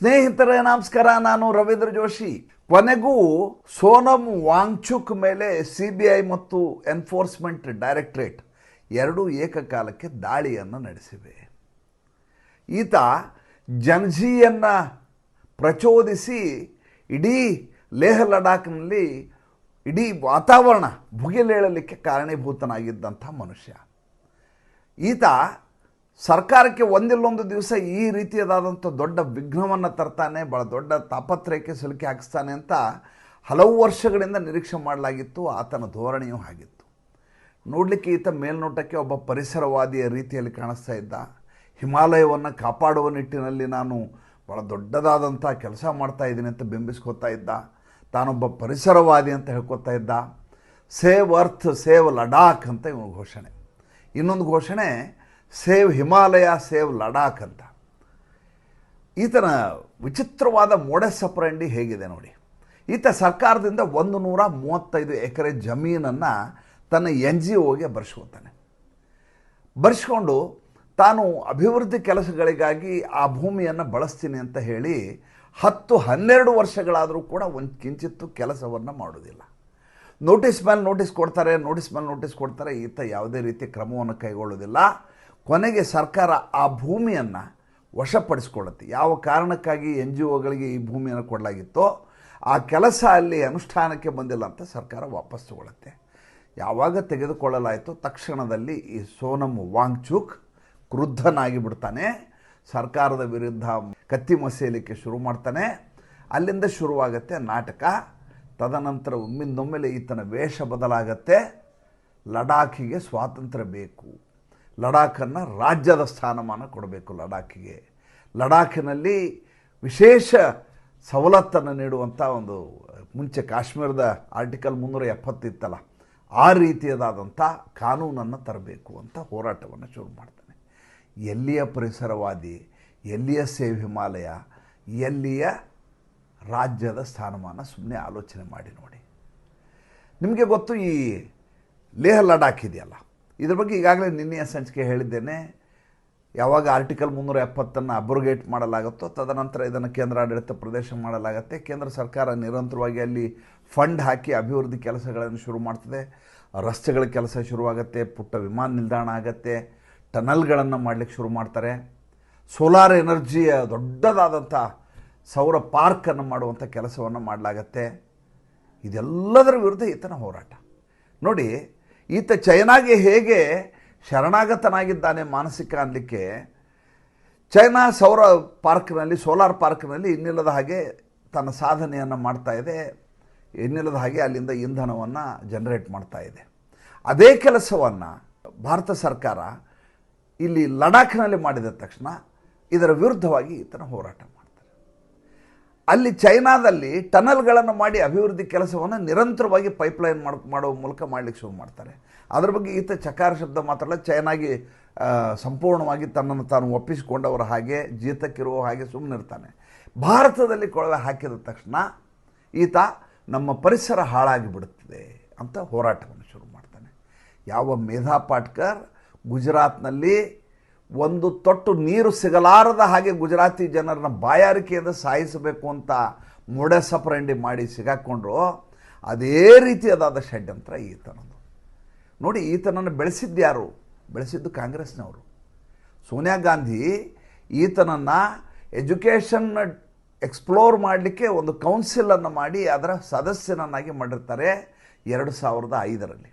ಸ್ನೇಹಿತರೆ, ನಮಸ್ಕಾರ. ನಾನು ರವೀಂದ್ರ ಜೋಶಿ. ಕೊನೆಗೂ ಸೋನಂ ವಾಂಗ್ಚುಕ್ ಮೇಲೆ ಸಿ ಬಿ ಐ ಮತ್ತು ಎನ್ಫೋರ್ಸ್ಮೆಂಟ್ ಡೈರೆಕ್ಟ್ರೇಟ್ ಎರಡೂ ಏಕಕಾಲಕ್ಕೆ ದಾಳಿಯನ್ನು ನಡೆಸಿವೆ. ಈತ ಜನ್ಝಿಯನ್ನು ಪ್ರಚೋದಿಸಿ ಇಡೀ ಲೇಹ ಲಡಾಖ್ನಲ್ಲಿ ಇಡೀ ವಾತಾವರಣ ಭುಗಿಲೇಳಲಿಕ್ಕೆ ಕಾರಣೀಭೂತನಾಗಿದ್ದಂಥ ಮನುಷ್ಯ. ಈತ ಸರ್ಕಾರಕ್ಕೆ ಒಂದಿಲ್ಲೊಂದು ದಿವಸ ಈ ರೀತಿಯದಾದಂಥ ದೊಡ್ಡ ವಿಘ್ನವನ್ನು ತರ್ತಾನೆ ಭಾಳ ದೊಡ್ಡ ತಾಪತ್ರಯಕ್ಕೆ ಸಿಲುಕಿ ಹಾಕಿಸ್ತಾನೆ ಅಂತ ಹಲವು ವರ್ಷಗಳಿಂದ ನಿರೀಕ್ಷೆ ಮಾಡಲಾಗಿತ್ತು, ಆತನ ಧೋರಣೆಯೂ ಆಗಿತ್ತು. ನೋಡಲಿಕ್ಕೆ ಈತ ಮೇಲ್ನೋಟಕ್ಕೆ ಒಬ್ಬ ಪರಿಸರವಾದಿಯ ರೀತಿಯಲ್ಲಿ ಕಾಣಿಸ್ತಾ ಇದ್ದ. ಹಿಮಾಲಯವನ್ನು ಕಾಪಾಡುವ ನಿಟ್ಟಿನಲ್ಲಿ ನಾನು ಭಾಳ ದೊಡ್ಡದಾದಂಥ ಕೆಲಸ ಮಾಡ್ತಾ ಇದ್ದೀನಿ ಅಂತ ಬಿಂಬಿಸ್ಕೊತಾ ಇದ್ದ. ತಾನೊಬ್ಬ ಪರಿಸರವಾದಿ ಅಂತ ಹೇಳ್ಕೊತಾ ಇದ್ದ. ಸೇವ್ ಅರ್ತ್, ಸೇವ್ ಲಡಾಖ್ ಅಂತ ಇವನು ಘೋಷಣೆ. ಇನ್ನೊಂದು ಘೋಷಣೆ ಸೇವ್ ಹಿಮಾಲಯ, ಸೇವ್ ಲಡಾಖ್ ಅಂತ. ಈತನ ವಿಚಿತ್ರವಾದ ಮೊಡೆಸಪ್ರಂಡಿ ಹೇಗಿದೆ ನೋಡಿ. ಈತ ಸರ್ಕಾರದಿಂದ ಒಂದು ನೂರ ಮೂವತ್ತೈದು ಎಕರೆ ಜಮೀನನ್ನು ತನ್ನ ಎನ್ ಜಿ ಒಗೆ ಬರ್ಸ್ಕೊತಾನೆ. ಬರ್ಸ್ಕೊಂಡು ತಾನು ಅಭಿವೃದ್ಧಿ ಕೆಲಸಗಳಿಗಾಗಿ ಆ ಭೂಮಿಯನ್ನು ಬಳಸ್ತೀನಿ ಅಂತ ಹೇಳಿ ಹತ್ತು ಹನ್ನೆರಡು ವರ್ಷಗಳಾದರೂ ಕೂಡ ಒಂದು ಕಿಂಚಿತ್ತು ಕೆಲಸವನ್ನು ಮಾಡೋದಿಲ್ಲ. ನೋಟಿಸ್ ಮೇಲೆ ನೋಟಿಸ್ ಕೊಡ್ತಾರೆ, ನೋಟಿಸ್ ಮೇಲೆ ನೋಟಿಸ್ ಕೊಡ್ತಾರೆ, ಈತ ಯಾವುದೇ ರೀತಿ ಕ್ರಮವನ್ನು ಕೈಗೊಳ್ಳೋದಿಲ್ಲ. ಕೊನೆಗೆ ಸರ್ಕಾರ ಆ ಭೂಮಿಯನ್ನು ವಶಪಡಿಸ್ಕೊಳ್ಳುತ್ತೆ. ಯಾವ ಕಾರಣಕ್ಕಾಗಿ ಎನ್ ಜಿ ಒಗಳಿಗೆ ಈ ಭೂಮಿಯನ್ನು ಕೊಡಲಾಗಿತ್ತೋ ಆ ಕೆಲಸ ಅಲ್ಲಿ ಅನುಷ್ಠಾನಕ್ಕೆ ಬಂದಿಲ್ಲ ಅಂತ ಸರ್ಕಾರ ವಾಪಸ್ ತಗೊಳುತ್ತೆ. ಯಾವಾಗ ತೆಗೆದುಕೊಳ್ಳಲಾಯಿತು ತಕ್ಷಣದಲ್ಲಿ ಈ ಸೋನಮ್ ವಾಂಗ್ಚುಕ್ ಕ್ರುದ್ಧನಾಗಿ ಬಿಡ್ತಾನೆ. ಸರ್ಕಾರದ ವಿರುದ್ಧ ಕತ್ತಿ ಮಸೇಲಿಕ್ಕೆ ಶುರು ಮಾಡ್ತಾನೆ. ಅಲ್ಲಿಂದ ಶುರುವಾಗತ್ತೆ ನಾಟಕ. ತದನಂತರ ಒಮ್ಮಿಂದೊಮ್ಮೆಲೆ ಈತನ ವೇಷ ಬದಲಾಗತ್ತೆ. ಲಡಾಖಿಗೆ ಸ್ವಾತಂತ್ರ್ಯ ಬೇಕು. ಲಡಾಖನ್ನು ರಾಜ್ಯದ ಸ್ಥಾನಮಾನ ಕೊಡಬೇಕು ಲಡಾಖಿಗೆ. ಲಡಾಖಿನಲ್ಲಿ ವಿಶೇಷ ಸವಲತ್ತನ್ನು ನೀಡುವಂಥ ಒಂದು, ಮುಂಚೆ ಕಾಶ್ಮೀರದ ಆರ್ಟಿಕಲ್ ಮುನ್ನೂರ ಎಪ್ಪತ್ತಿತ್ತಲ್ಲ, ಆ ರೀತಿಯದಾದಂಥ ಕಾನೂನನ್ನು ತರಬೇಕು ಅಂತ ಹೋರಾಟವನ್ನು ಶುರು ಮಾಡ್ತಾನೆ. ಎಲ್ಲಿಯ ಪರಿಸರವಾದಿ, ಎಲ್ಲಿಯ ಸೇವ್ ಹಿಮಾಲಯ, ಎಲ್ಲಿಯ ರಾಜ್ಯದ ಸ್ಥಾನಮಾನ ಸುಮ್ಮನೆ ಆಲೋಚನೆ ಮಾಡಿ ನೋಡಿ. ನಿಮಗೆ ಗೊತ್ತು ಈ ಲೇಹ ಲಡಾಖ್ ಇದೆಯಲ್ಲ? ಇದ್ರ ಬಗ್ಗೆ ಈಗಾಗಲೇ ನಿನ್ನೆಯ ಸಂಚಿಕೆ ಹೇಳಿದ್ದೇನೆ. ಯಾವಾಗ ಆರ್ಟಿಕಲ್ ಮುನ್ನೂರ ಎಪ್ಪತ್ತನ್ನು ಅಬ್ರೋಗೇಟ್ ಮಾಡಲಾಗುತ್ತೋ ತದನಂತರ ಇದನ್ನು ಕೇಂದ್ರಾಡಳಿತ ಪ್ರದೇಶ ಮಾಡಲಾಗತ್ತೆ. ಕೇಂದ್ರ ಸರ್ಕಾರ ನಿರಂತರವಾಗಿ ಅಲ್ಲಿ ಫಂಡ್ ಹಾಕಿ ಅಭಿವೃದ್ಧಿ ಕೆಲಸಗಳನ್ನು ಶುರು ಮಾಡ್ತದೆ. ರಸ್ತೆಗಳ ಕೆಲಸ ಶುರುವಾಗುತ್ತೆ, ಪುಟ್ಟ ವಿಮಾನ ನಿಲ್ದಾಣ ಆಗತ್ತೆ, ಟನಲ್ಗಳನ್ನು ಮಾಡಲಿಕ್ಕೆ ಶುರು ಮಾಡ್ತಾರೆ. ಸೋಲಾರ್ ಎನರ್ಜಿಯ ದೊಡ್ಡದಾದಂಥ ಸೌರ ಪಾರ್ಕನ್ನು ಮಾಡುವಂಥ ಕೆಲಸವನ್ನು ಮಾಡಲಾಗತ್ತೆ. ಇದೆಲ್ಲದರ ವಿರುದ್ಧ ಈತನ ಹೋರಾಟ. ನೋಡಿ ಈತ ಚೈನಾಗೆ ಹೇಗೆ ಶರಣಾಗತನಾಗಿದ್ದಾನೆ ಮಾನಸಿಕ ಅನ್ನಲಿಕ್ಕೆ ಚೈನಾ ಸೌರ ಪಾರ್ಕ್ನಲ್ಲಿ, ಸೋಲಾರ್ ಪಾರ್ಕ್ನಲ್ಲಿ ಇನ್ನಿಲ್ಲದ ಹಾಗೆ ತನ್ನ ಸಾಧನೆಯನ್ನು ಮಾಡ್ತಾ ಇದೆ. ಇನ್ನಿಲ್ಲದ ಹಾಗೆ ಅಲ್ಲಿಂದ ಇಂಧನವನ್ನು ಜನರೇಟ್ ಮಾಡ್ತಾ ಇದೆ. ಅದೇ ಕೆಲಸವನ್ನು ಭಾರತ ಸರ್ಕಾರ ಇಲ್ಲಿ ಲಡಾಖ್ನಲ್ಲಿ ಮಾಡಿದ ತಕ್ಷಣ ಇದರ ವಿರುದ್ಧವಾಗಿ ಈತನ ಹೋರಾಟ ಅಲ್ಲಿ ಚೈನಾದಲ್ಲಿ ಟನಲ್ಗಳನ್ನು ಮಾಡಿ ಅಭಿವೃದ್ಧಿ ಕೆಲಸವನ್ನು ನಿರಂತರವಾಗಿ ಪೈಪ್ಲೈನ್ ಮಾಡ್, ಮಾಡುವ ಮೂಲಕ ಮಾಡಲಿಕ್ಕೆ ಶುರು ಮಾಡ್ತಾರೆ. ಅದ್ರ ಬಗ್ಗೆ ಈತ ಚಕಾರ ಶಬ್ದ ಮಾತ್ರಲ್ಲ ಚೈನಾಗಿ ಸಂಪೂರ್ಣವಾಗಿ ತನ್ನನ್ನು ತಾನು ಒಪ್ಪಿಸಿಕೊಂಡವರ ಹಾಗೆ, ಜೀತಕ್ಕಿರುವ ಹಾಗೆ ಸುಮ್ಮನಿರ್ತಾನೆ ಭಾರತದಲ್ಲಿ ಕೊಳವೆ ಹಾಕಿದ ತಕ್ಷಣ ಈತ ನಮ್ಮ ಪರಿಸರ ಹಾಳಾಗಿಬಿಡುತ್ತದೆ ಅಂತ ಹೋರಾಟವನ್ನು ಶುರು ಮಾಡ್ತಾನೆ. ಯಾವ ಮೇಧಾ ಪಾಟ್ಕರ್ ಗುಜರಾತ್ನಲ್ಲಿ ಒಂದು ತೊಟ್ಟು ನೀರು ಸಿಗಲಾರದ ಹಾಗೆ ಗುಜರಾತಿ ಜನರನ್ನ ಬಾಯಾರಿಕೆಯಿಂದ ಸಾಯಿಸಬೇಕು ಅಂತ ಮುಡೆ ಸಪರಂಡಿ ಮಾಡಿ ಸಿಗಾಕ್ಕೊಂಡ್ರು ಅದೇ ರೀತಿಯಾದ ಷಡ್ಯಂತ್ರ ಈತನದು. ನೋಡಿ, ಈತನನ್ನು ಬೆಳೆಸಿದ್ದು ಯಾರು ಬೆಳೆಸಿದ್ದು ಕಾಂಗ್ರೆಸ್ನವರು. ಸೋನಿಯಾ ಗಾಂಧಿ ಈತನನ್ನು ಎಜುಕೇಷನ್ ಎಕ್ಸ್ಪ್ಲೋರ್ ಮಾಡಲಿಕ್ಕೆ ಒಂದು ಕೌನ್ಸಿಲನ್ನು ಮಾಡಿ ಅದರ ಸದಸ್ಯನನ್ನಾಗಿ ಮಾಡಿರ್ತಾರೆ ಎರಡು ಸಾವಿರದ ಐದರಲ್ಲಿ.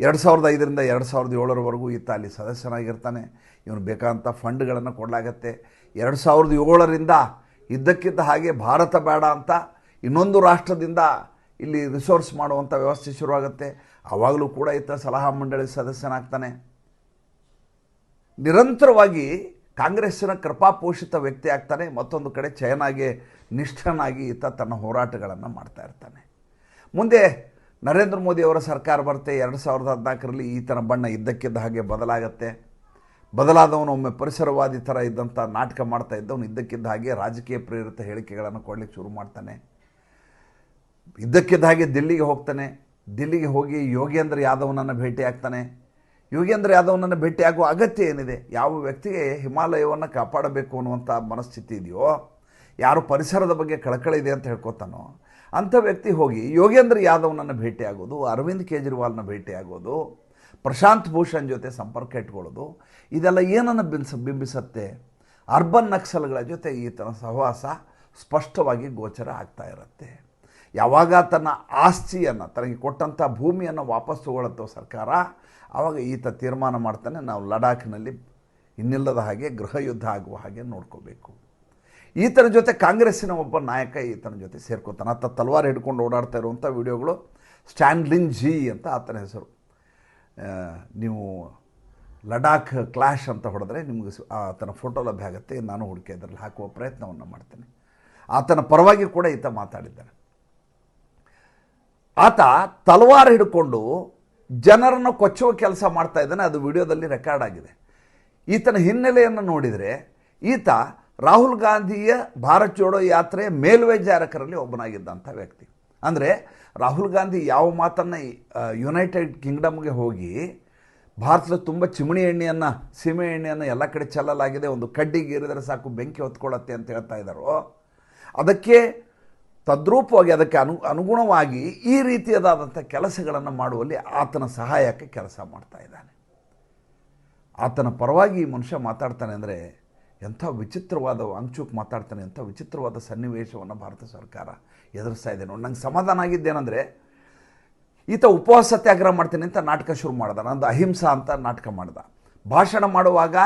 ಎರಡು ಸಾವಿರದ ಐದರಿಂದ ಎರಡು ಸಾವಿರದ ಏಳರವರೆಗೂ ಈತ ಅಲ್ಲಿ ಸದಸ್ಯನಾಗಿರ್ತಾನೆ. ಇವನು ಬೇಕಾದಂಥ ಫಂಡ್ಗಳನ್ನು ಕೊಡಲಾಗತ್ತೆ. ಎರಡು ಸಾವಿರದ ಏಳರಿಂದ ಇದ್ದಕ್ಕಿದ್ದ ಹಾಗೆ ಭಾರತ ಬೇಡ ಅಂತ ಇನ್ನೊಂದು ರಾಷ್ಟ್ರದಿಂದ ಇಲ್ಲಿ ರಿಸೋರ್ಸ್ ಮಾಡುವಂಥ ವ್ಯವಸ್ಥೆ ಶುರುವಾಗುತ್ತೆ. ಆವಾಗಲೂ ಕೂಡ ಈತ ಸಲಹಾ ಮಂಡಳಿ ಸದಸ್ಯನಾಗ್ತಾನೆ. ನಿರಂತರವಾಗಿ ಕಾಂಗ್ರೆಸ್ಸಿನ ಕೃಪಾಪೋಷಿತ ವ್ಯಕ್ತಿ ಆಗ್ತಾನೆ. ಮತ್ತೊಂದು ಕಡೆ ಚಯನಾಗಿ, ನಿಷ್ಠನಾಗಿ ಈತ ತನ್ನ ಹೋರಾಟಗಳನ್ನು ಮಾಡ್ತಾ ಇರ್ತಾನೆ. ಮುಂದೆ ನರೇಂದ್ರ ಮೋದಿ ಅವರ ಸರ್ಕಾರ ಬರುತ್ತೆ. ಎರಡು ಸಾವಿರದ ಹದಿನಾಲ್ಕರಲ್ಲಿ ಈತನ ಬಣ್ಣ ಇದ್ದಕ್ಕಿದ್ದ ಹಾಗೆ ಬದಲಾಗತ್ತೆ. ಬದಲಾದವನು ಒಮ್ಮೆ ಪರಿಸರವಾದಿ ಥರ ಇದ್ದಂಥ ನಾಟಕ ಮಾಡ್ತಾ ಇದ್ದವನು ಇದ್ದಕ್ಕಿದ್ದ ಹಾಗೆ ರಾಜಕೀಯ ಪ್ರೇರಿತ ಹೇಳಿಕೆಗಳನ್ನು ಕೊಡಲಿಕ್ಕೆ ಶುರು ಮಾಡ್ತಾನೆ. ಇದ್ದಕ್ಕಿದ್ದ ಹಾಗೆ ದಿಲ್ಲಿಗೆ ಹೋಗ್ತಾನೆ. ದಿಲ್ಲಿಗೆ ಹೋಗಿ ಯೋಗೇಂದ್ರ ಯಾದವ್ನನ್ನು ಭೇಟಿ ಆಗ್ತಾನೆ. ಯೋಗೇಂದ್ರ ಯಾದವ್ನನ್ನು ಭೇಟಿಯಾಗುವ ಅಗತ್ಯ ಏನಿದೆ? ಯಾವ ವ್ಯಕ್ತಿಗೆ ಹಿಮಾಲಯವನ್ನು ಕಾಪಾಡಬೇಕು ಅನ್ನುವಂಥ ಮನಸ್ಥಿತಿ ಇದೆಯೋ, ಯಾರು ಪರಿಸರದ ಬಗ್ಗೆ ಕಳಕಳಿ ಇದೆ ಅಂತ ಹೇಳ್ಕೊತಾನೋ, ಅಂಥ ವ್ಯಕ್ತಿ ಹೋಗಿ ಯೋಗೇಂದ್ರ ಯಾದವ್ನನ್ನು ಭೇಟಿಯಾಗೋದು ಅರವಿಂದ್ ಕೇಜ್ರಿವಾಲ್ನ ಭೇಟಿಯಾಗೋದು ಪ್ರಶಾಂತ್ ಭೂಷಣ್ ಜೊತೆ ಸಂಪರ್ಕ ಇಟ್ಕೊಳ್ಳೋದು, ಇದೆಲ್ಲ ಏನನ್ನು ಬಿಂಬಿಸ ಬಿಂಬಿಸತ್ತೆ? ಅರ್ಬನ್ ನಕ್ಸಲ್ಗಳ ಜೊತೆ ಈತನ ಸಹವಾಸ ಸ್ಪಷ್ಟವಾಗಿ ಗೋಚರ ಆಗ್ತಾ ಇರುತ್ತೆ. ಯಾವಾಗ ತನ್ನ ಆಸ್ತಿಯನ್ನು, ತನಗೆ ಕೊಟ್ಟಂಥ ಭೂಮಿಯನ್ನು ವಾಪಸ್ ತಗೊಳ್ಳತ್ತೋ ಸರ್ಕಾರ ಆವಾಗ ಈತ ತೀರ್ಮಾನ ಮಾಡ್ತಾನೆ. ನಾವು ಲಡಾಖ್ನಲ್ಲಿ ಇನ್ನಿಲ್ಲದ ಹಾಗೆ ಗೃಹ ಯುದ್ಧ ಆಗುವ ಹಾಗೆ ನೋಡ್ಕೋಬೇಕು. ಈತನ ಜೊತೆ ಕಾಂಗ್ರೆಸ್ಸಿನ ಒಬ್ಬ ನಾಯಕ ಈತನ ಜೊತೆ ಸೇರ್ಕೋತಾನೆ. ಆತ ತಲವಾರು ಹಿಡ್ಕೊಂಡು ಓಡಾಡ್ತಾ ಇರುವಂಥ ವಿಡಿಯೋಗಳು ಸ್ಟ್ಯಾಂಡ್ಲಿನ್ ಜಿ ಅಂತ ಆತನ ಹೆಸರು. ನೀವು ಲಡಾಖ್ ಕ್ಲಾಶ್ ಅಂತ ಹೊಡೆದ್ರೆ ನಿಮಗೆ ಆತನ ಫೋಟೋ ಲಭ್ಯ ಆಗುತ್ತೆ. ನಾನು ಹುಡುಕಿ ಅದರಲ್ಲಿ ಹಾಕುವ ಪ್ರಯತ್ನವನ್ನು ಮಾಡ್ತೇನೆ. ಆತನ ಪರವಾಗಿ ಕೂಡ ಈತ ಮಾತಾಡಿದ್ದಾನೆ. ಆತ ತಲವಾರು ಹಿಡ್ಕೊಂಡು ಜನರನ್ನು ಕೊಚ್ಚುವ ಕೆಲಸ ಮಾಡ್ತಾ ಇದ್ದಾನೆ. ಅದು ವಿಡಿಯೋದಲ್ಲಿ ರೆಕಾರ್ಡ್ ಆಗಿದೆ. ಈತನ ಹಿನ್ನೆಲೆಯನ್ನು ನೋಡಿದರೆ ಈತ ರಾಹುಲ್ ಗಾಂಧಿಯ ಭಾರತ್ ಜೋಡೋ ಯಾತ್ರೆಯ ಮೇಲ್ವಿಚಾರಕರಲ್ಲಿ ಒಬ್ಬನಾಗಿದ್ದಂಥ ವ್ಯಕ್ತಿ. ಅಂದರೆ ರಾಹುಲ್ ಗಾಂಧಿ ಯಾವ ಮಾತನ್ನು ಯುನೈಟೆಡ್ ಕಿಂಗ್ಡಮ್ಗೆ ಹೋಗಿ ಭಾರತದ ತುಂಬ ಚಿಮಣಿ ಎಣ್ಣೆಯನ್ನು, ಸೀಮೆ ಎಣ್ಣೆಯನ್ನು ಎಲ್ಲ ಕಡೆ ಚೆಲ್ಲಲಾಗಿದೆ, ಒಂದು ಕಡ್ಡಿಗೆ ಇರಿದರೆ ಸಾಕು, ಬೆಂಕಿ ಹೊತ್ಕೊಳ್ಳುತ್ತೆ ಅಂತ ಹೇಳ್ತಾ ಇದ್ದಾರೋ ಅದಕ್ಕೆ ತದ್ರೂಪವಾಗಿ ಅದಕ್ಕೆ ಅನು, ಅನುಗುಣವಾಗಿ ಈ ರೀತಿಯದಾದಂಥ ಕೆಲಸಗಳನ್ನು ಮಾಡುವಲ್ಲಿ ಆತನ ಸಹಾಯಕ್ಕೆ ಕೆಲಸ ಮಾಡ್ತಾ ಇದ್ದಾನೆ. ಆತನ ಪರವಾಗಿ ಈ ಮನುಷ್ಯ ಮಾತಾಡ್ತಾನೆ ಅಂದರೆ ಎಂಥ ವಿಚಿತ್ರವಾದ ಅಂಚೂಕ್ ಮಾತಾಡ್ತಾನೆ, ಎಂಥ ವಿಚಿತ್ರವಾದ ಸನ್ನಿವೇಶವನ್ನು ಭಾರತ ಸರ್ಕಾರ ಎದುರಿಸ್ತಾ ಇದೆ ನೋಡಿ. ನಂಗೆ ಸಮಾಧಾನ ಆಗಿದ್ದೇನೆಂದರೆ, ಈತ ಉಪವಾಸ ಸತ್ಯಾಗ್ರಹ ಮಾಡ್ತೀನಿ ಅಂತ ನಾಟಕ ಶುರು ಮಾಡ್ದ. ನಂದು ಅಹಿಂಸಾ ಅಂತ ನಾಟಕ ಮಾಡ್ದ. ಭಾಷಣ ಮಾಡುವಾಗ,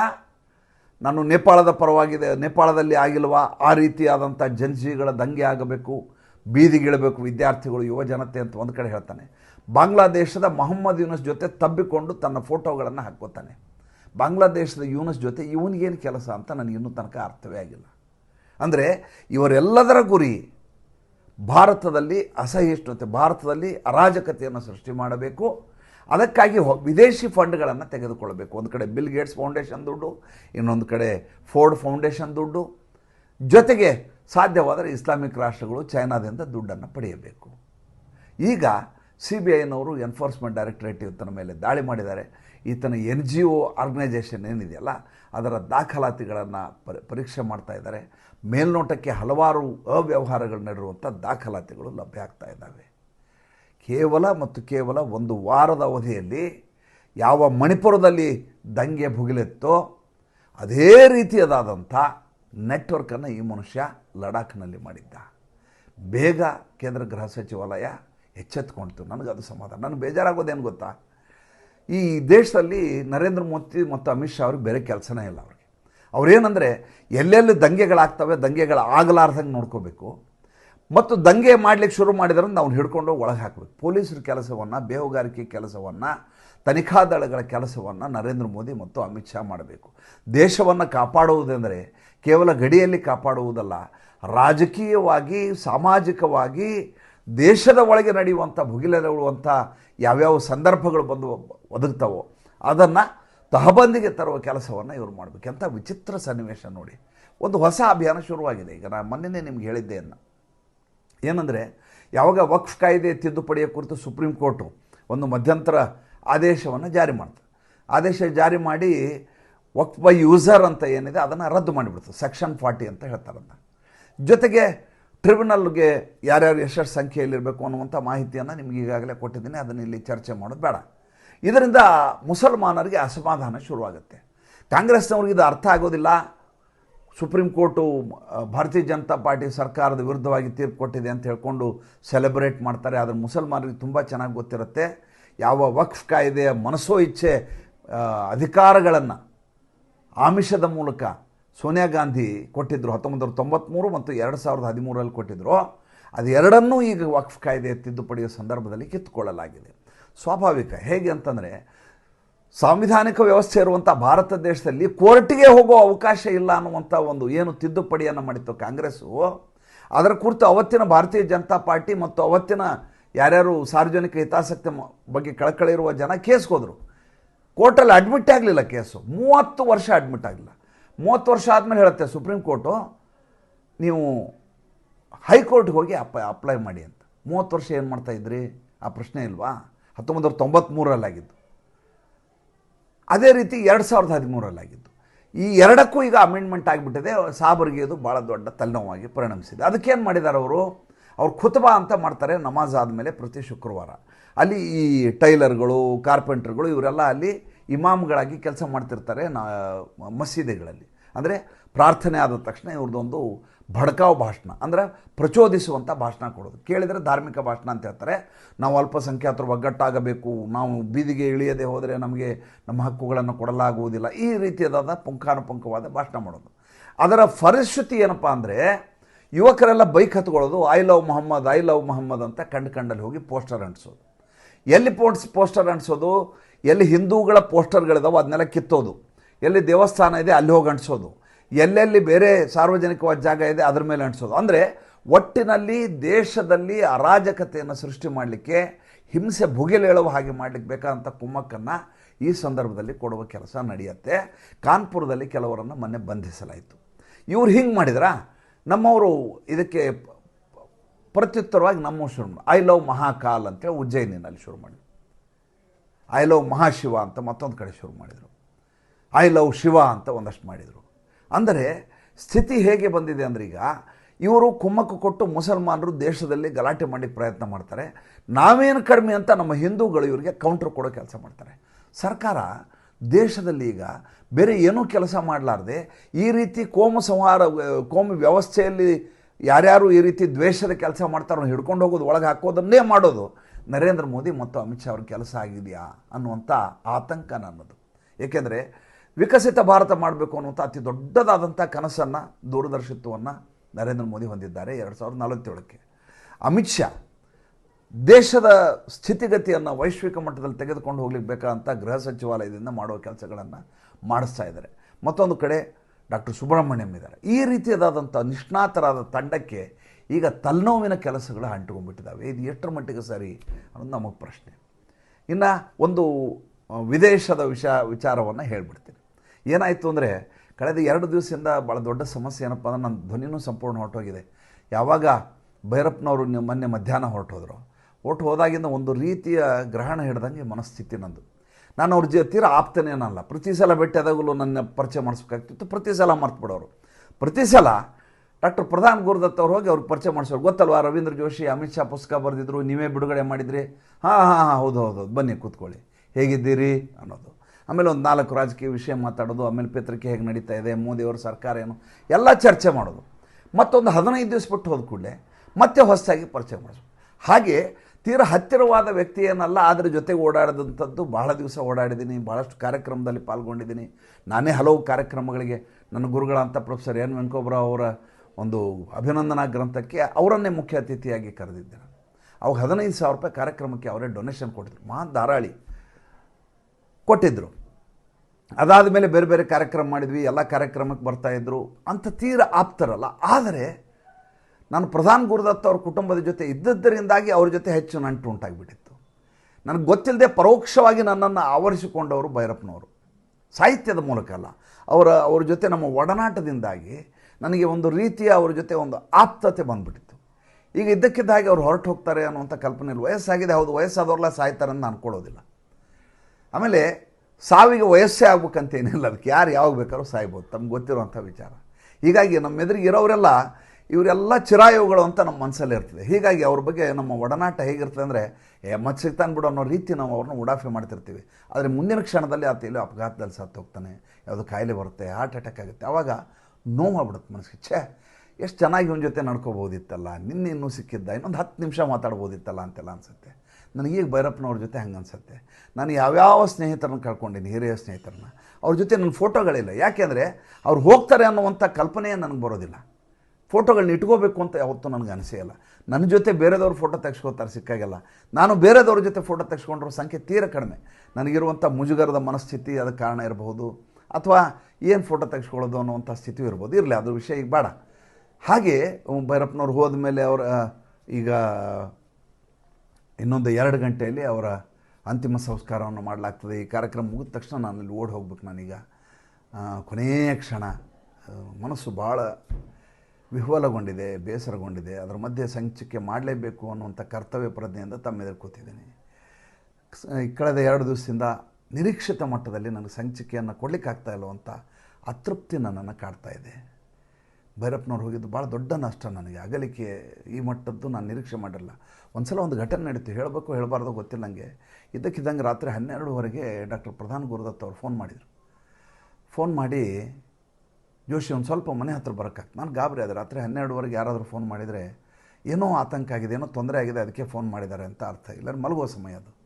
ನಾನು ನೇಪಾಳದ ಪರವಾಗಿದೆ, ನೇಪಾಳದಲ್ಲಿ ಆಗಿಲ್ವಾ, ಆ ರೀತಿಯಾದಂಥ ಜನಜೀವಿಗಳ ದಂಗೆ ಆಗಬೇಕು ಬೀದಿಗಿಳಬೇಕು ವಿದ್ಯಾರ್ಥಿಗಳು, ಯುವ ಜನತೆ ಅಂತ ಒಂದು ಕಡೆ ಹೇಳ್ತಾನೆ. ಬಾಂಗ್ಲಾದೇಶದ ಮೊಹಮ್ಮದ್ ಯೂನಸ್ ಜೊತೆ ತಬ್ಬಿಕೊಂಡು ತನ್ನ ಫೋಟೋಗಳನ್ನು ಹಾಕ್ಕೋತಾನೆ. ಬಾಂಗ್ಲಾದೇಶದ ಯೂನಸ್ ಜೊತೆ ಇವನಿಗೇನು ಕೆಲಸ ಅಂತ ನನಗೆ ಇನ್ನೂ ತನಕ ಅರ್ಥವೇ ಆಗಿಲ್ಲ. ಅಂದರೆ ಇವರೆಲ್ಲದರ ಗುರಿ ಭಾರತದಲ್ಲಿ ಅಸಹಿಷ್ಣುತೆ, ಭಾರತದಲ್ಲಿ ಅರಾಜಕತೆಯನ್ನು ಸೃಷ್ಟಿ ಮಾಡಬೇಕು. ಅದಕ್ಕಾಗಿ ಹೊ- ವಿದೇಶಿ ಫಂಡ್ಗಳನ್ನು ತೆಗೆದುಕೊಳ್ಳಬೇಕು. ಒಂದು ಕಡೆ ಬಿಲ್ ಗೇಟ್ಸ್ ಫೌಂಡೇಶನ್ ದುಡ್ಡು, ಇನ್ನೊಂದು ಕಡೆ ಫೋರ್ಡ್ ಫೌಂಡೇಶನ್ ದುಡ್ಡು. ಜೊತೆಗೆ ಸಾಧ್ಯವಾದರೆ ಇಸ್ಲಾಮಿಕ್ ರಾಷ್ಟ್ರಗಳು ಚೈನಾದಿಂದ ದುಡ್ಡನ್ನು ಪಡೆಯಬೇಕು. ಈಗ ಸಿ ಬಿ ಐನವರು ಎನ್ಫೋರ್ಸ್ಮೆಂಟ್ ಡೈರೆಕ್ಟರೇಟ್ ಇವತ್ತಿನ ಮೇಲೆ ದಾಳಿ ಮಾಡಿದ್ದಾರೆ. ಈತನ ಎನ್ ಜಿ ಒ ಆರ್ಗನೈಜೇಷನ್ ಏನಿದೆಯಲ್ಲ, ಅದರ ದಾಖಲಾತಿಗಳನ್ನು ಪರಿ, ಪರೀಕ್ಷೆ ಮಾಡ್ತಾ ಇದ್ದಾರೆ. ಮೇಲ್ನೋಟಕ್ಕೆ ಹಲವಾರು ಅವ್ಯವಹಾರಗಳು ನಡೆಯುವಂಥ ದಾಖಲಾತಿಗಳು ಲಭ್ಯ ಆಗ್ತಾ ಇದ್ದಾವೆ. ಕೇವಲ ಮತ್ತು ಕೇವಲ ಒಂದು ವಾರದ ಅವಧಿಯಲ್ಲಿ ಯಾವ ಮಣಿಪುರದಲ್ಲಿ ದಂಗೆ ಭುಗಿಲೆತ್ತೋ, ಅದೇ ರೀತಿಯದಾದಂಥ ನೆಟ್ವರ್ಕನ್ನು ಈ ಮನುಷ್ಯ ಲಡಾಖ್ನಲ್ಲಿ ಮಾಡಿದ್ದ. ಬೇಗ ಕೇಂದ್ರ ಗೃಹ ಸಚಿವಾಲಯ ಎಚ್ಚೆತ್ಕೊಳ್ತು ನನಗದು ಸಮಾಧಾನ. ನನಗೆ ಬೇಜಾರಾಗೋದೇನು ಗೊತ್ತಾ? ಈ ದೇಶದಲ್ಲಿ ನರೇಂದ್ರ ಮೋದಿ ಮತ್ತು ಅಮಿತ್ ಶಾ ಅವ್ರಿಗೆ ಬೇರೆ ಕೆಲಸನೇ ಇಲ್ಲ ಅವ್ರಿಗೆ. ಅವ್ರೇನಂದರೆ ಎಲ್ಲೆಲ್ಲಿ ದಂಗೆಗಳಾಗ್ತವೆ, ದಂಗೆಗಳು ಆಗಲಾರ್ದಂಗೆ ನೋಡ್ಕೋಬೇಕು. ಮತ್ತು ದಂಗೆ ಮಾಡಲಿಕ್ಕೆ ಶುರು ಮಾಡಿದ್ರೆ ಅವ್ನು ಹಿಡ್ಕೊಂಡು ಒಳಗೆ ಹಾಕಬೇಕು. ಪೊಲೀಸರ ಕೆಲಸವನ್ನು, ಬೇಹುಗಾರಿಕೆ ಕೆಲಸವನ್ನು, ತನಿಖಾ ದಳಗಳ ಕೆಲಸವನ್ನು ನರೇಂದ್ರ ಮೋದಿ ಮತ್ತು ಅಮಿತ್ ಶಾ ಮಾಡಬೇಕು. ದೇಶವನ್ನು ಕಾಪಾಡುವುದೆಂದರೆ ಕೇವಲ ಗಡಿಯಲ್ಲಿ ಕಾಪಾಡುವುದಲ್ಲ, ರಾಜಕೀಯವಾಗಿ, ಸಾಮಾಜಿಕವಾಗಿ ದೇಶದ ಒಳಗೆ ನಡೆಯುವಂಥ ಭುಗಿಲೆಳುವಂಥ ಯಾವ್ಯಾವ ಸಂದರ್ಭಗಳು ಬಂದು ಒದಗ್ತಾವೋ ಅದನ್ನು ತಹಬಂದಿಗೆ ತರುವ ಕೆಲಸವನ್ನು ಇವರು ಮಾಡಬೇಕು. ಎಂಥ ವಿಚಿತ್ರ ಸನ್ನಿವೇಶ ನೋಡಿ. ಒಂದು ಹೊಸ ಅಭಿಯಾನ ಶುರುವಾಗಿದೆ. ಈಗ ನಾನು ಮೊನ್ನೆನೇ ನಿಮ್ಗೆ ಹೇಳಿದ್ದೆ ಅನ್ನ ಏನಂದರೆ, ಯಾವಾಗ ವಕ್ಫ್ ಕಾಯ್ದೆ ತಿದ್ದುಪಡಿಯ ಕುರಿತು ಸುಪ್ರೀಂ ಕೋರ್ಟು ಒಂದು ಮಧ್ಯಂತರ ಆದೇಶವನ್ನು ಜಾರಿ ಮಾಡ್ತದೆ. ಆದೇಶ ಜಾರಿ ಮಾಡಿ ವಕ್ಫ್ ಬೈ ಯೂಸರ್ ಅಂತ ಏನಿದೆ ಅದನ್ನು ರದ್ದು ಮಾಡಿಬಿಡ್ತು ಸೆಕ್ಷನ್ ಫಾರ್ಟಿ ಅಂತ ಹೇಳ್ತಾರಂತ. ಜೊತೆಗೆ ಟ್ರಿಬ್ಯುನಲ್ಗೆ ಯಾರ್ಯಾರು ಎಷ್ಟೆಷ್ಟು ಸಂಖ್ಯೆಯಲ್ಲಿರಬೇಕು ಅನ್ನುವಂಥ ಮಾಹಿತಿಯನ್ನು ನಿಮಗೆ ಈಗಾಗಲೇ ಕೊಟ್ಟಿದ್ದೀನಿ. ಅದನ್ನು ಇಲ್ಲಿ ಚರ್ಚೆ ಮಾಡೋದು ಬೇಡ. ಇದರಿಂದ ಮುಸಲ್ಮಾನರಿಗೆ ಅಸಮಾಧಾನ ಶುರುವಾಗುತ್ತೆ. ಕಾಂಗ್ರೆಸ್ನವ್ರಿಗೆ ಇದು ಅರ್ಥ ಆಗೋದಿಲ್ಲ. ಸುಪ್ರೀಂ ಕೋರ್ಟು ಭಾರತೀಯ ಜನತಾ ಪಾರ್ಟಿ ಸರ್ಕಾರದ ವಿರುದ್ಧವಾಗಿ ತೀರ್ಪು ಕೊಟ್ಟಿದೆ ಅಂತ ಹೇಳ್ಕೊಂಡು ಸೆಲೆಬ್ರೇಟ್ ಮಾಡ್ತಾರೆ. ಆದರೆ ಮುಸಲ್ಮಾನರಿಗೆ ತುಂಬ ಚೆನ್ನಾಗಿ ಗೊತ್ತಿರುತ್ತೆ. ಯಾವ ವಕ್ಫ್ ಕಾಯ್ದೆಯ ಮನಸೋ ಇಚ್ಛೆ ಅಧಿಕಾರಗಳನ್ನು ಆಮಿಷದ ಮೂಲಕ ಸೋನಿಯಾ ಗಾಂಧಿ ಕೊಟ್ಟಿದ್ದರು ಹತ್ತೊಂಬತ್ತು ನೂರ ತೊಂಬತ್ತ್ಮೂರು ಮತ್ತು ಎರಡು ಸಾವಿರದ ಹದಿಮೂರಲ್ಲಿ ಕೊಟ್ಟಿದ್ದರು ಅದು ಎರಡನ್ನೂ ಈಗ ವಕ್ಫ್ ಕಾಯ್ದೆ ತಿದ್ದುಪಡಿಯ ಸಂದರ್ಭದಲ್ಲಿ ಕಿತ್ತುಕೊಳ್ಳಲಾಗಿದೆ. ಸ್ವಾಭಾವಿಕ. ಹೇಗೆ ಅಂತಂದರೆ, ಸಾಂವಿಧಾನಿಕ ವ್ಯವಸ್ಥೆ ಇರುವಂಥ ಭಾರತ ದೇಶದಲ್ಲಿ ಕೋರ್ಟಿಗೆ ಹೋಗೋ ಅವಕಾಶ ಇಲ್ಲ ಅನ್ನುವಂಥ ಒಂದು ಏನು ತಿದ್ದುಪಡಿಯನ್ನು ಮಾಡಿತ್ತು ಕಾಂಗ್ರೆಸ್ಸು, ಅದರ ಕುರಿತು ಅವತ್ತಿನ ಭಾರತೀಯ ಜನತಾ ಪಾರ್ಟಿ ಮತ್ತು ಅವತ್ತಿನ ಯಾರ್ಯಾರು ಸಾರ್ವಜನಿಕ ಹಿತಾಸಕ್ತಿ ಬಗ್ಗೆ ಕಳಕಳಿರುವ ಜನ ಕೇಸ್ಗೆ ಹೋದರು. ಕೋರ್ಟಲ್ಲಿ ಅಡ್ಮಿಟ್ ಆಗಲಿಲ್ಲ ಕೇಸು. ಮೂವತ್ತು ವರ್ಷ ಅಡ್ಮಿಟ್ ಆಗಲಿಲ್ಲ. ಮೂವತ್ತು ವರ್ಷ ಆದಮೇಲೆ ಹೇಳುತ್ತೆ ಸುಪ್ರೀಂ ಕೋರ್ಟು ನೀವು ಹೈಕೋರ್ಟ್ಗೆ ಹೋಗಿ ಅಪ್ ಅಪ್ಲೈ ಮಾಡಿ ಅಂತ. ಮೂವತ್ತು ವರ್ಷ ಏನು ಮಾಡ್ತಾ ಇದ್ರಿ? ಆ ಪ್ರಶ್ನೆ ಇಲ್ವಾ? ಹತ್ತೊಂಬತ್ತು ನೂರ ತೊಂಬತ್ತ್ಮೂರಲ್ಲಾಗಿದ್ದು ಅದೇ ರೀತಿ ಎರಡು ಸಾವಿರದ ಹದಿಮೂರಲ್ಲಾಗಿದ್ದು ಈ ಎರಡಕ್ಕೂ ಈಗ ಅಮೆಂಡ್ಮೆಂಟ್ ಆಗಿಬಿಟ್ಟಿದೆ. ಸಾಬರಿಗೆ ಅದು ಭಾಳ ದೊಡ್ಡ ತಲೆನೋವಾಗಿ ಪರಿಣಮಿಸಿದೆ. ಅದಕ್ಕೇನು ಮಾಡಿದ್ದಾರೆ ಅವರು? ಅವ್ರು ಖುತ್ಬಾ ಅಂತ ಮಾಡ್ತಾರೆ, ನಮಾಜ್ ಆದಮೇಲೆ ಪ್ರತಿ ಶುಕ್ರವಾರ. ಅಲ್ಲಿ ಈ ಟೈಲರ್ಗಳು, ಕಾರ್ಪೆಂಟ್ರ್ಗಳು, ಇವರೆಲ್ಲ ಅಲ್ಲಿ ಇಮಾಮ್ಗಳಾಗಿ ಕೆಲಸ ಮಾಡ್ತಿರ್ತಾರೆ ನಾ, ಮಸೀದಿಗಳಲ್ಲಿ. ಅಂದರೆ ಪ್ರಾರ್ಥನೆ ಆದ ತಕ್ಷಣ ಇವ್ರದ್ದೊಂದು ಭಡ್ಕಾವ್ ಭಾಷಣ, ಅಂದರೆ ಪ್ರಚೋದಿಸುವಂಥ ಭಾಷಣ ಕೊಡೋದು. ಕೇಳಿದರೆ ಧಾರ್ಮಿಕ ಭಾಷಣ ಅಂತ ಹೇಳ್ತಾರೆ. ನಾವು ಅಲ್ಪಸಂಖ್ಯಾತರು ಒಗ್ಗಟ್ಟಾಗಬೇಕು, ನಾವು ಬೀದಿಗೆ ಇಳಿಯದೆ ಹೋದರೆ ನಮಗೆ ನಮ್ಮ ಹಕ್ಕುಗಳನ್ನು ಕೊಡಲಾಗುವುದಿಲ್ಲ. ಈ ರೀತಿಯಾದ ಪುಂಖಾನುಪುಂಖವಾದ ಭಾಷಣ ಮಾಡೋದು. ಅದರ ಫಲಶ್ರುತಿ ಏನಪ್ಪ ಅಂದರೆ, ಯುವಕರೆಲ್ಲ bike ಹತ್ಕೊಳ್ಳೋದು, I love Mohammed, I love Mohammed ಅಂತ ಕಂಡು ಕಂಡಲ್ಲಿ ಹೋಗಿ ಪೋಸ್ಟರ್ ಅಂಟಿಸೋದು. ಎಲ್ಲಿ ಪೋಸ್ಟ್ ಪೋಸ್ಟರ್ ಅಂಟಿಸೋದು? ಎಲ್ಲಿ ಹಿಂದೂಗಳ ಪೋಸ್ಟರ್ಗಳಿದಾವೆ ಅದನ್ನೆಲ್ಲ ಕಿತ್ತೋದು. ಎಲ್ಲಿ ದೇವಸ್ಥಾನ ಇದೆ ಅಲ್ಲಿ ಹೋಗಿ ಅಂಟಿಸೋದು. ಎಲ್ಲೆಲ್ಲಿ ಬೇರೆ ಸಾರ್ವಜನಿಕವಾದ ಜಾಗ ಇದೆ ಅದ್ರ ಮೇಲೆ ಅಂಟಿಸೋದು. ಅಂದರೆ ಒಟ್ಟಿನಲ್ಲಿ ದೇಶದಲ್ಲಿ ಅರಾಜಕತೆಯನ್ನು ಸೃಷ್ಟಿ ಮಾಡಲಿಕ್ಕೆ, ಹಿಂಸೆ ಭುಗಿಲೇಳುವ ಹಾಗೆ ಮಾಡಲಿಕ್ಕೆ ಬೇಕಾದಂಥ ಕುಮ್ಮಕ್ಕನ್ನು ಈ ಸಂದರ್ಭದಲ್ಲಿ ಕೊಡುವ ಕೆಲಸ ನಡೆಯುತ್ತೆ. ಕಾನ್ಪುರದಲ್ಲಿ ಕೆಲವರನ್ನು ಮೊನ್ನೆ ಬಂಧಿಸಲಾಯಿತು. ಇವ್ರು ಹಿಂಗೆ ಮಾಡಿದ್ರ? ನಮ್ಮವರು ಇದಕ್ಕೆ ಪ್ರತ್ಯುತ್ತರವಾಗಿ ನಮ್ಮ ಶುರು ಐ ಲವ್ ಮಹಾಕಾಲ್ ಅಂತೇಳಿ ಉಜ್ಜಯಿನಿನಲ್ಲಿ ಶುರು ಮಾಡಿ ಐ ಲವ್ ಮಹಾಶಿವ ಅಂತ ಮತ್ತೊಂದು ಕಡೆ ಶುರು ಮಾಡಿದರು. ಐ ಲವ್ ಶಿವ ಅಂತ ಒಂದಷ್ಟು ಮಾಡಿದರು. ಅಂದರೆ ಸ್ಥಿತಿ ಹೇಗೆ ಬಂದಿದೆ ಅಂದ್ರೆ ಈಗ ಇವರು ಕುಮ್ಮಕ್ಕು ಕೊಟ್ಟು ಮುಸಲ್ಮಾನರು ದೇಶದಲ್ಲಿ ಗಲಾಟೆ ಮಾಡಿ ಪ್ರಯತ್ನ ಮಾಡ್ತಾರೆ. ನಾವೇನು ಕಡಿಮೆ ಅಂತ ನಮ್ಮ ಹಿಂದೂಗಳು ಇವರಿಗೆ ಕೌಂಟ್ರ್ ಕೊಡೋ ಕೆಲಸ ಮಾಡ್ತಾರೆ. ಸರ್ಕಾರ ದೇಶದಲ್ಲಿ ಈಗ ಬೇರೆ ಏನೂ ಕೆಲಸ ಮಾಡಲಾರ್ದೆ ಈ ರೀತಿ ಕೋಮು ಸಂಹಾರ, ಕೋಮು ವ್ಯವಸ್ಥೆಯಲ್ಲಿ ಯಾರ್ಯಾರು ಈ ರೀತಿ ದ್ವೇಷದ ಕೆಲಸ ಮಾಡ್ತಾರೋ ಹಿಡ್ಕೊಂಡು ಹೋಗೋದು, ಒಳಗೆ ಹಾಕೋದನ್ನೇ ಮಾಡೋದು. ನರೇಂದ್ರ ಮೋದಿ ಮತ್ತು ಅಮಿತ್ ಶಾ ಅವ್ರ ಕೆಲಸ ಆಗಿದೆಯಾ ಅನ್ನುವಂಥ ಆತಂಕ ನನ್ನದು. ಏಕೆಂದರೆ ವಿಕಸಿತ ಭಾರತ ಮಾಡಬೇಕು ಅನ್ನುವಂಥ ಅತಿ ದೊಡ್ಡದಾದಂಥ ಕನಸನ್ನು ದೂರದರ್ಶಿತ್ವವನ್ನು ನರೇಂದ್ರ ಮೋದಿ ಹೊಂದಿದ್ದಾರೆ ಎರಡು ಸಾವಿರದ ನಲವತ್ತೇಳಕ್ಕೆ ಅಮಿತ್ ಶಾ ದೇಶದ ಸ್ಥಿತಿಗತಿಯನ್ನು ವೈಶ್ವಿಕ ಮಟ್ಟದಲ್ಲಿ ತೆಗೆದುಕೊಂಡು ಹೋಗ್ಲಿಕ್ಕೆ ಬೇಕಾದಂಥ ಗೃಹ ಸಚಿವಾಲಯದಿಂದ ಮಾಡುವ ಕೆಲಸಗಳನ್ನು ಮಾಡಿಸ್ತಾ ಇದ್ದಾರೆ. ಮತ್ತೊಂದು ಕಡೆ ಡಾಕ್ಟರ್ ಸುಬ್ರಹ್ಮಣ್ಯಂ ಇದ್ದಾರೆ. ಈ ರೀತಿಯಾದಂಥ ನಿಷ್ಣಾತರಾದ ತಂಡಕ್ಕೆ ಈಗ ತಲೆನೋವಿನ ಕೆಲಸಗಳು ಅಂಟ್ಕೊಂಡ್ಬಿಟ್ಟಿದ್ದಾವೆ. ಇದು ಎಷ್ಟರ ಮಟ್ಟಿಗೆ ಸರಿ ಅನ್ನೋದು ನಮಗೆ ಪ್ರಶ್ನೆ. ಇನ್ನು ಒಂದು ವಿದೇಶದ ವಿಷ, ವಿಚಾರವನ್ನು ಹೇಳ್ಬಿಡ್ತೀನಿ. ಏನಾಯಿತು ಅಂದರೆ, ಕಳೆದ ಎರಡು ದಿವಸದಿಂದ ಭಾಳ ದೊಡ್ಡ ಸಮಸ್ಯೆ ಏನಪ್ಪ ಅಂದ್ರೆ ನನ್ನ ಧ್ವನಿನೂ ಸಂಪೂರ್ಣ ಹೊರಟೋಗಿದೆ. ಯಾವಾಗ ಭೈರಪ್ಪನವರು ನಿಮ್ಮ ಮೊನ್ನೆ ಮಧ್ಯಾಹ್ನ ಹೊರಟೋದ್ರು. ಒಟ್ಟು ಹೋದಾಗಿಂದ ಒಂದು ರೀತಿಯ ಗ್ರಹಣ ಹಿಡ್ದಂಗೆ ಮನಸ್ಥಿತಿ ನಂದು. ನಾನು ಅವ್ರ ಜ, ತೀರ ಆಪ್ತನೇನಲ್ಲ ಪ್ರತಿ ಸಲ ಭೇಟಿಯಾದಾಗಲೂ ನನ್ನ ಪರಿಚಯ ಮಾಡಿಸ್ಬೇಕಾಗ್ತಿತ್ತು. ಪ್ರತಿ ಸಲ ಮರ್ತು ಬಿಡೋರು ಪ್ರತಿ ಸಲ ಡಾಕ್ಟರ್ ಪ್ರಧಾನ್ ಗುರುದತ್ ಅವ್ರು ಹೋಗಿ ಅವ್ರಿಗೆ ಪರಿಚಯ ಮಾಡಿಸೋರು. ಗೊತ್ತಲ್ವಾ? ರವೀಂದ್ರ ಜೋಶಿ, ಅಮಿತ್ ಶಾ ಪುಸ್ತಕ ಬರೆದಿದ್ರು ನೀವೇ ಬಿಡುಗಡೆ ಮಾಡಿದ್ರಿ. ಹಾಂ ಹಾಂ ಹಾಂ ಹೌದು ಹೌದು ಹೌದು. ಬನ್ನಿ, ಕೂತ್ಕೊಳ್ಳಿ. ಹೇಗಿದ್ದೀರಿ ಅನ್ನೋದು. ಆಮೇಲೆ ಒಂದು ನಾಲ್ಕು ರಾಜಕೀಯ ವಿಷಯ ಮಾತಾಡೋದು. ಆಮೇಲೆ ಪತ್ರಿಕೆ ಹೇಗೆ ನಡೀತಾ ಇದೆ ಮೋದಿಯವರ ಸರ್ಕಾರ ಏನು? ಎಲ್ಲ ಚರ್ಚೆ ಮಾಡೋದು. ಮತ್ತೊಂದು ಹದಿನೈದು ದಿವಸ ಬಿಟ್ಟು ಹೋದ ಕೂಡಲೇ ಮತ್ತೆ ಹೊಸದಾಗಿ ಪರಿಚಯ ಮಾಡಿಸೋದು. ಹಾಗೆ ತೀರ ಹತ್ತಿರವಾದ ವ್ಯಕ್ತಿ ಏನಲ್ಲ ಅದರ ಜೊತೆಗೆ ಓಡಾಡಿದಂಥದ್ದು ಬಹಳ ದಿವಸ ಓಡಾಡಿದ್ದೀನಿ ಭಾಳಷ್ಟು ಕಾರ್ಯಕ್ರಮದಲ್ಲಿ ಪಾಲ್ಗೊಂಡಿದ್ದೀನಿ. ನಾನೇ ಹಲವು ಕಾರ್ಯಕ್ರಮಗಳಿಗೆ ನನ್ನ ಗುರುಗಳಂತ ಪ್ರೊಫೆಸರ್ ಎನ್ ವೆಂಕೋಬ್ರಾವ್ ಅವರ ಒಂದು ಅಭಿನಂದನಾ ಗ್ರಂಥಕ್ಕೆ ಅವರನ್ನೇ ಮುಖ್ಯ ಅತಿಥಿಯಾಗಿ ಕರೆದಿದ್ದೆ ನಾನು. ಅವಾಗ ಹದಿನೈದು ಸಾವಿರ ರೂಪಾಯಿ ಕಾರ್ಯಕ್ರಮಕ್ಕೆ ಅವರೇ ಡೊನೇಷನ್ ಕೊಟ್ಟಿದ್ರು. ಮಹಾ ಧಾರಾಳಿ ಕೊಟ್ಟಿದ್ದರು ಅದಾದ ಮೇಲೆ ಬೇರೆ ಬೇರೆ ಕಾರ್ಯಕ್ರಮ ಮಾಡಿದ್ವಿ, ಎಲ್ಲ ಕಾರ್ಯಕ್ರಮಕ್ಕೆ ಬರ್ತಾಯಿದ್ರು ಅಂತ ತೀರ ಆಪ್ತರಲ್ಲ. ಆದರೆ ನಾನು ಪ್ರಧಾನ್ ಗುರುದತ್ತ ಅವ್ರ ಕುಟುಂಬದ ಜೊತೆ ಇದ್ದದ್ದರಿಂದಾಗಿ ಅವ್ರ ಜೊತೆ ಹೆಚ್ಚು ನಂಟು ಉಂಟಾಗಿಬಿಟ್ಟಿತ್ತು. ನನಗೆ ಗೊತ್ತಿಲ್ಲದೆ ಪರೋಕ್ಷವಾಗಿ ನನ್ನನ್ನು ಆವರಿಸಿಕೊಂಡವರು ಭೈರಪ್ಪನವರು. ಸಾಹಿತ್ಯದ ಮೂಲಕ ಅಲ್ಲ. ಅವರ, ಅವ್ರ ಜೊತೆ ನಮ್ಮ ಒಡನಾಟದಿಂದಾಗಿ ನನಗೆ ಒಂದು ರೀತಿಯ ಅವ್ರ ಜೊತೆ ಒಂದು ಆಪ್ತತೆ ಬಂದ್ಬಿಟ್ಟಿತ್ತು. ಈಗ ಇದ್ದಕ್ಕಿದ್ದ ಹಾಗೆ ಅವ್ರು ಹೊರಟು ಹೋಗ್ತಾರೆ ಅನ್ನುವಂಥ ಕಲ್ಪನೆಯಲ್ಲಿ ವಯಸ್ಸಾಗಿದೆ, ಹೌದು, ವಯಸ್ಸಾದವ್ರಲ್ಲ ಸಾಯ್ತಾರೆ ಅಂತ ಅನ್ಕೊಳ್ಳೋದಿಲ್ಲ ಆಮೇಲೆ ಸಾವಿಗೆ ವಯಸ್ಸೇ ಆಗ್ಬೇಕಂತ ಏನಿಲ್ಲ. ಅದಕ್ಕೆ ಯಾರು ಯಾವಾಗ ಬೇಕಾದ್ರೂ ಸಾಯ್ಬೋದು. ತಮ್ಗೆ ಗೊತ್ತಿರುವಂಥ ವಿಚಾರ. ಹೀಗಾಗಿ ನಮ್ಮ ಎದುರಿಗೆ ಇರೋರೆಲ್ಲ ಇವರೆಲ್ಲ ಚಿರಾಯುಗಳು ಅಂತ ನಮ್ಮ ಮನಸ್ಸಲ್ಲಿ ಇರ್ತದೆ. ಹೀಗಾಗಿ ಅವ್ರ ಬಗ್ಗೆ ನಮ್ಮ ಒಡನಾಟ ಹೇಗಿರ್ತದೆ ಅಂದರೆ, ಏ, ಮತ್ತೆ ಸಿಗ್ತಾನೆ ಬಿಡು ಅನ್ನೋ ರೀತಿ ನಾವು ಅವ್ರನ್ನ ಉಡಾಫೆ ಮಾಡ್ತಿರ್ತೀವಿ. ಆದರೆ ಮುಂದಿನ ಕ್ಷಣದಲ್ಲಿ ಆತ ಎಲ್ಲೋ ಅಪಘಾತದಲ್ಲಿ ಸತ್ತು ಹೋಗ್ತಾನೆ, ಯಾವುದೋ ಕಾಯಿಲೆ ಬರುತ್ತೆ, ಹಾರ್ಟ್ ಅಟ್ಯಾಕ್ ಆಗುತ್ತೆ. ಆವಾಗ ನೋವಾಗ್ಬಿಡುತ್ತೆ ಮನಸ್ಸಿಗೆ. ಛೇ, ಎಷ್ಟು ಚೆನ್ನಾಗಿ ಇವನ ಜೊತೆ ನಡ್ಕೋಬೋದಿತ್ತಲ್ಲ, ನಿನ್ನೆ ಇನ್ನೂ ಸಿಕ್ಕಿದ್ದ, ಇನ್ನೊಂದು ಹತ್ತು ನಿಮಿಷ ಮಾತಾಡ್ಬೋದಿತ್ತಲ್ಲ ಅಂತೆಲ್ಲ ಅನಿಸುತ್ತೆ. ನನಗೀಗ ಭೈರಪ್ಪನವ್ರ ಜೊತೆ ಹಂಗೆ ಅನ್ಸುತ್ತೆ. ನಾನು ಯಾವ್ಯಾವ ಸ್ನೇಹಿತರನ್ನ ಕಳ್ಕೊಂಡಿನಿ ಹಿರಿಯ ಸ್ನೇಹಿತರನ್ನ, ಅವ್ರ ಜೊತೆ ನನ್ನ ಫೋಟೋಗಳಿಲ್ಲ. ಯಾಕೆಂದರೆ ಅವ್ರು ಹೋಗ್ತಾರೆ ಅನ್ನುವಂಥ ಕಲ್ಪನೆಯೇ ನನಗೆ ಬರೋದಿಲ್ಲ. ಫೋಟೋಗಳನ್ನ ಇಟ್ಕೋಬೇಕು ಅಂತ ಯಾವತ್ತೂ ನನಗೆ ಅನಿಸೇ ಇಲ್ಲ. ನನ್ನ ಜೊತೆ ಬೇರೆದವ್ರು ಫೋಟೋ ತೆಗೆಸ್ಕೋತಾರೆ ಸಿಕ್ಕಾಗೆಲ್ಲ. ನಾನು ಬೇರೆದವ್ರ ಜೊತೆ ಫೋಟೋ ತೆಗೆಸ್ಕೊಂಡಿರೋ ಸಂಖ್ಯೆ ತೀರ ಕಡಿಮೆ. ನನಗಿರುವಂಥ ಮುಜುಗರದ ಮನಸ್ಥಿತಿ ಅದಕ್ಕೆ ಕಾರಣ ಇರಬಹುದು. ಅಥವಾ ಏನು ಫೋಟೋ ತೆಗೆಸ್ಕೊಳ್ಳೋದು ಅನ್ನುವಂಥ ಸ್ಥಿತಿ ಇರ್ಬೋದು. ಇರಲಿ, ಅದ್ರ ವಿಷಯ ಈಗ ಬೇಡ. ಹಾಗೆ ಭೈರಪ್ಪನವ್ರು ಹೋದ ಮೇಲೆ ಅವರ ಈಗ ಇನ್ನೊಂದು ಎರಡು ಗಂಟೆಯಲ್ಲಿ ಅವರ ಅಂತಿಮ ಸಂಸ್ಕಾರವನ್ನು ಮಾಡಲಾಗ್ತದೆ. ಈ ಕಾರ್ಯಕ್ರಮ ಮುಗಿದ ತಕ್ಷಣ ನಾನು ಅಲ್ಲಿ ಓಡಿ ಹೋಗ್ಬೇಕು ನಾನೀಗ. ಕೊನೆಯ ಕ್ಷಣ ಮನಸ್ಸು ಭಾಳ ವಿಹ್ವಲಗೊಂಡಿದೆ, ಬೇಸರಗೊಂಡಿದೆ. ಅದರ ಮಧ್ಯೆ ಸಂಚಿಕೆ ಮಾಡಲೇಬೇಕು ಅನ್ನುವಂಥ ಕರ್ತವ್ಯ ಪ್ರಜ್ಞೆಯಿಂದ ತಮ್ಮೆದುರು ಕೂತಿದ್ದೀನಿ. ಕಳೆದ ಎರಡು ದಿವಸದಿಂದ ನಿರೀಕ್ಷಿತ ಮಟ್ಟದಲ್ಲಿ ನನಗೆ ಸಂಚಿಕೆಯನ್ನು ಕೊಡಲಿಕ್ಕಾಗ್ತಾ ಇಲ್ಲ ಅಂತ ಅತೃಪ್ತಿ ನನ್ನನ್ನು ಕಾಡ್ತಾ ಇದೆ. ಭೈರಪ್ಪನವ್ರು ಹೋಗಿದ್ದು ಭಾಳ ದೊಡ್ಡ ನಷ್ಟ ನನಗೆ. ಅಗಲಿಕೆ ಈ ಮಟ್ಟದ್ದು ನಾನು ನಿರೀಕ್ಷೆ ಮಾಡಿರಲ್ಲ. ಒಂದು ಸಲ ಒಂದು ಘಟನೆ ನಡೀತು. ಹೇಳಬೇಕು ಹೇಳಬಾರ್ದು ಗೊತ್ತಿಲ್ಲ ನನಗೆ ಇದ್ದಕ್ಕಿದ್ದಂಗೆ ರಾತ್ರಿ ಹನ್ನೆರಡುವರೆಗೆ ಡಾಕ್ಟರ್ ಪ್ರಧಾನ್ ಗುರುದತ್ ಅವ್ರು ಫೋನ್ ಮಾಡಿದರು. ಫೋನ್ ಮಾಡಿ, ಜೋಶಿ, ಒಂದು ಸ್ವಲ್ಪ ಮನೆ ಹತ್ರ ಬರೋಕ್ಕಾಗ್ತದೆ ನಾನು ಗಾಬರಿ ಆದರೆ ರಾತ್ರಿ ಹನ್ನೆರಡುವರೆಗೆ ಯಾರಾದರೂ ಫೋನ್ ಮಾಡಿದರೆ ಏನೋ ಆತಂಕ ಆಗಿದೆ, ಏನೋ ತೊಂದರೆ ಆಗಿದೆ, ಅದಕ್ಕೆ ಫೋನ್ ಮಾಡಿದ್ದಾರೆ ಅಂತ ಅರ್ಥ. ಇಲ್ಲ ಮಲಗುವ ಸಮಯ ಅದು.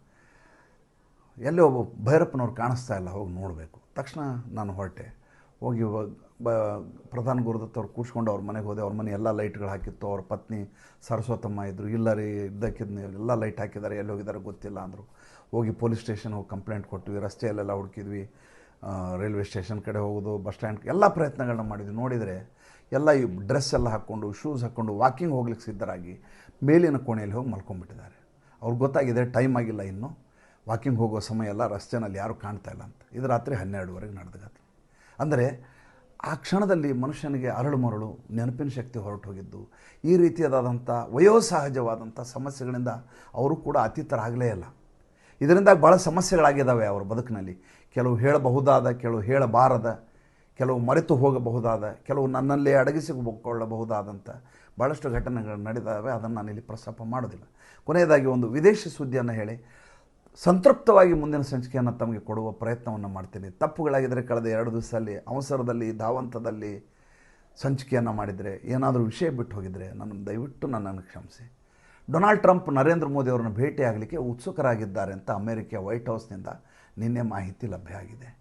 ಎಲ್ಲಿ ಒಬ್ಬ ಭೈರಪ್ಪನವ್ರು ಕಾಣಿಸ್ತಾ ಇಲ್ಲ, ಹೋಗಿ ನೋಡಬೇಕು. ತಕ್ಷಣ ನಾನು ಹೊರಟೆ. ಹೋಗಿ ಬ, ಪ್ರಧಾನ ಗುರುದತ್ತವ್ರು ಅವ್ರು ಕೂಡ್ಸ್ಕೊಂಡು ಅವ್ರ ಮನೆಗೆ ಹೋದೆ. ಅವ್ರ ಮನೆ ಎಲ್ಲ ಲೈಟ್ಗಳು ಹಾಕಿತ್ತು. ಅವ್ರ ಪತ್ನಿ ಸರಸ್ವತಮ್ಮ ಇದ್ದರು ಇಲ್ಲ ರೀ, ಇದ್ದಕ್ಕಿದ್ನ ಎಲ್ಲ ಲೈಟ್ ಹಾಕಿದ್ದಾರೆ. ಎಲ್ಲಿ ಹೋಗಿದ್ದಾರೆ ಗೊತ್ತಿಲ್ಲ ಅಂದರು. ಹೋಗಿ ಪೊಲೀಸ್ ಸ್ಟೇಷನ್ ಹೋಗಿ ಕಂಪ್ಲೇಂಟ್ ಕೊಟ್ವಿ. ರಸ್ತೆಯಲ್ಲೆಲ್ಲ ಹುಡುಕಿದ್ವಿ. ರೈಲ್ವೆ ಸ್ಟೇಷನ್ ಕಡೆ ಹೋಗೋದು, ಬಸ್ ಸ್ಟ್ಯಾಂಡ್ ಎಲ್ಲ ಪ್ರಯತ್ನಗಳನ್ನ ಮಾಡಿದ್ವಿ. ನೋಡಿದರೆ ಎಲ್ಲ ಈ ಡ್ರೆಸ್ ಎಲ್ಲ ಹಾಕ್ಕೊಂಡು, ಶೂಸ್ ಹಾಕ್ಕೊಂಡು ವಾಕಿಂಗ್ ಹೋಗ್ಲಿಕ್ಕೆ ಸಿದ್ಧರಾಗಿ ಮೇಲಿನ ಕೋಣೆಯಲ್ಲಿ ಹೋಗಿ ಮಲ್ಕೊಂಡ್ಬಿಟ್ಟಿದ್ದಾರೆ. ಅವ್ರಿಗೆ ಗೊತ್ತಾಗಿದೆ, ಟೈಮ್ ಆಗಿಲ್ಲ ಇನ್ನು. ವಾಕಿಂಗ್ ಹೋಗೋ ಸಮಯ ಎಲ್ಲ ರಸ್ತೆನಲ್ಲಿ ಯಾರೂ ಕಾಣ್ತಾ ಇಲ್ಲ ಅಂತ. ಇದು ರಾತ್ರಿ ಹನ್ನೆರಡುವರೆಗೆ ನಡೆದ ಘಟನೆ ಅಂದರೆ ಆ ಕ್ಷಣದಲ್ಲಿ ಮನುಷ್ಯನಿಗೆ ಅರಳು ಮರಳು, ನೆನಪಿನ ಶಕ್ತಿ ಹೊರಟು ಹೋಗಿದ್ದು, ಈ ರೀತಿಯಾದಂಥ ವಯೋಸಹಜವಾದಂಥ ಸಮಸ್ಯೆಗಳಿಂದ ಅವರು ಕೂಡ ಅತೀತರಾಗಲೇ ಇಲ್ಲ. ಇದರಿಂದ ಭಾಳ ಸಮಸ್ಯೆಗಳಾಗಿದ್ದಾವೆ ಅವರ ಬದುಕಿನಲ್ಲಿ. ಕೆಲವು ಹೇಳಬಹುದಾದ, ಕೆಲವು ಹೇಳಬಾರದ, ಕೆಲವು ಮರೆತು ಹೋಗಬಹುದಾದ, ಕೆಲವು ನನ್ನಲ್ಲೇ ಅಡಗಿಸಿಕೊಳ್ಳಬಹುದಾದಂಥ ಭಾಳಷ್ಟು ಘಟನೆಗಳು ನಡೆದಾವೆ. ಅದನ್ನು ನಾನು ಇಲ್ಲಿ ಪ್ರಸ್ತಾಪ ಮಾಡೋದಿಲ್ಲ. ಕೊನೆಯದಾಗಿ ಒಂದು ವಿದೇಶಿ ಸುದ್ದಿಯನ್ನು ಹೇಳಿ. ಸಂತೃಪ್ತವಾಗಿ ಮುಂದಿನ ಸಂಚಿಕೆಯನ್ನು ತಮಗೆ ಕೊಡುವ ಪ್ರಯತ್ನವನ್ನು ಮಾಡ್ತೀನಿ. ತಪ್ಪುಗಳಾಗಿದ್ದರೆ ಕಳೆದ ಎರಡು ದಿವಸದಲ್ಲಿ, ಅವಸರದಲ್ಲಿ, ಧಾವಂತದಲ್ಲಿ ಸಂಚಿಕೆಯನ್ನು ಮಾಡಿದರೆ, ಏನಾದರೂ ವಿಷಯ ಬಿಟ್ಟು ಹೋಗಿದರೆ ನನ್ನ ದಯವಿಟ್ಟು ನನ್ನನ್ನು ಕ್ಷಮಿಸಿ. ಡೊನಾಲ್ಡ್ ಟ್ರಂಪ್, ನರೇಂದ್ರ ಮೋದಿ ಅವರನ್ನು ಭೇಟಿಯಾಗಲಿಕ್ಕೆ ಉತ್ಸುಕರಾಗಿದ್ದಾರೆ ಅಂತ ಅಮೆರಿಕೆಯ ವೈಟ್ ಹೌಸ್ನಿಂದ ನಿನ್ನೆ ಮಾಹಿತಿ ಲಭ್ಯ ಆಗಿದೆ.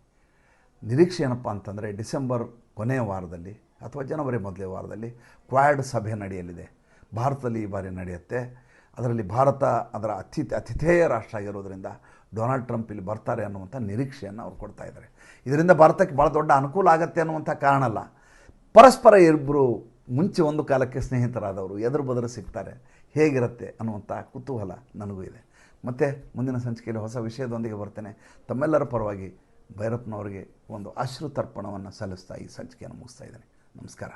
ನಿರೀಕ್ಷೆ ಏನಪ್ಪ ಅಂತಂದರೆ, ಡಿಸೆಂಬರ್ ಕೊನೆಯ ವಾರದಲ್ಲಿ ಅಥವಾ ಜನವರಿ ಮೊದಲೇ ವಾರದಲ್ಲಿ ಕ್ವಾಡ್ ಸಭೆ ನಡೆಯಲಿದೆ. ಭಾರತದಲ್ಲಿ ಈ ಬಾರಿ ನಡೆಯುತ್ತೆ. ಅದರಲ್ಲಿ ಭಾರತ ಅದರ ಅತಿಥಿ ಅತಿಥೇಯ ರಾಷ್ಟ್ರ ಆಗಿರೋದ್ರಿಂದ ಡೊನಾಲ್ಡ್ ಟ್ರಂಪ್ ಇಲ್ಲಿ ಬರ್ತಾರೆ ಅನ್ನುವಂಥ ನಿರೀಕ್ಷೆಯನ್ನು ಅವ್ರು ಕೊಡ್ತಾ ಇದ್ದಾರೆ. ಇದರಿಂದ ಭಾರತಕ್ಕೆ ಭಾಳ ದೊಡ್ಡ ಅನುಕೂಲ ಆಗತ್ತೆ ಅನ್ನುವಂಥ ಕಾರಣ ಅಲ್ಲ. ಪರಸ್ಪರ ಇಬ್ಬರು ಮುಂಚೆ ಒಂದು ಕಾಲಕ್ಕೆ ಸ್ನೇಹಿತರಾದವರು ಎದುರು ಬದರು ಸಿಗ್ತಾರೆ. ಹೇಗಿರುತ್ತೆ ಅನ್ನುವಂಥ ಕುತೂಹಲ ನನಗೂ ಇದೆ. ಮತ್ತು ಮುಂದಿನ ಸಂಚಿಕೆಯಲ್ಲಿ ಹೊಸ ವಿಷಯದೊಂದಿಗೆ ಬರ್ತೇನೆ. ತಮ್ಮೆಲ್ಲರ ಪರವಾಗಿ ಭೈರಪ್ಪನವರಿಗೆ ಒಂದು ಅಶ್ರುತರ್ಪಣವನ್ನು ಸಲ್ಲಿಸ್ತಾ ಈ ಸಂಚಿಕೆಯನ್ನು ಮುಗಿಸ್ತಾ ಇದ್ದೇನೆ. ನಮಸ್ಕಾರ.